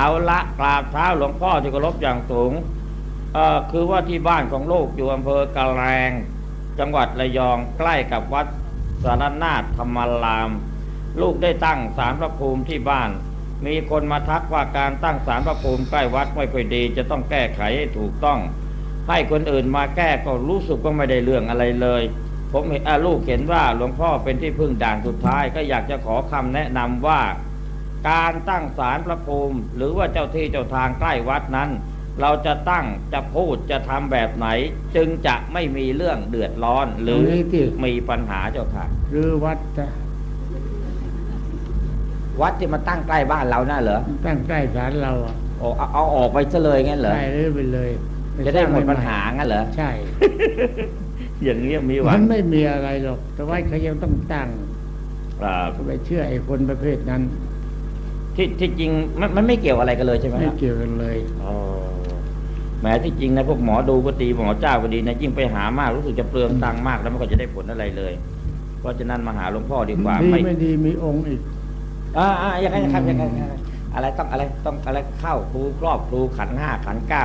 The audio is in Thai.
เอาละกราบเท้าหลวงพ่อที่เคารพอย่างสูงคือว่าที่บ้านของลูกอยู่อำเภอกะแรง จังหวัดระยองใกล้กับวัดสารนาถธรรมาราม ลูกได้ตั้งศาลพระภูมิที่บ้าน มีคนมาทักว่าการตั้งศาลพระภูมิใกล้วัดไม่ค่อยดี จะต้องแก้ไขให้ถูกต้อง ให้คนอื่นมาแก้ก็รู้สึกว่าไม่ได้เรื่องอะไรเลย ผมเห็นลูกเห็นว่าหลวงพ่อเป็นที่พึ่งด่านสุดท้ายก็อยากจะขอคำแนะนำว่า การตั้งศาลพระภูมิ หรือว่าเจ้าที่เจ้าทางใกล้วัดนั้น เราจะตั้งจะพูดจะทำแบบไหน จึงจะไม่มีเรื่องเดือดร้อน หรือตรงนี้ที่มีปัญหาเจ้าค่ะ หรือวัดจะวัดที่มาตั้งใกล้บ้านเราน่ะเหรอตั้งใกล้ศาลเราอะโอ้เอาเอาออกไปซะเลยงั้นเหรอใช่หรือไปเลยจะได้หมดปัญหางั้นเหรอใช่ อย่างนี้มีหวัมังนไม่มีอะไรหรอก แต่ว่าเขายังต้องตั้งครับก็ไปเชื่อไอ้คนประเภทนั้น ที่ที่จริงมันมันไม่เกี่ยวอะไรกันเลยใช่ไหมไม่ครับเกี่ยวกันเลย อ๋อแหมที่จริงนะพวกหมอดูก็ดีหมอเจ้าก็ดีนะยิ่งไปหามากรู้สึกจะเปลืองตังค์มากแล้วมันก็จะได้ผลอะไรเลย เพราะฉะนั้นมาหาหลวงพ่อดีกว่า ดีไม่ไม่ดีมีองค์อีก อ่าอ่าอย่างนั้นครับอย่างนั้นอย่างนั้นอะไรต้องอะไรต้องอะไรเข้าครูครอบครูขันธ์ห้าขันธ์เก้า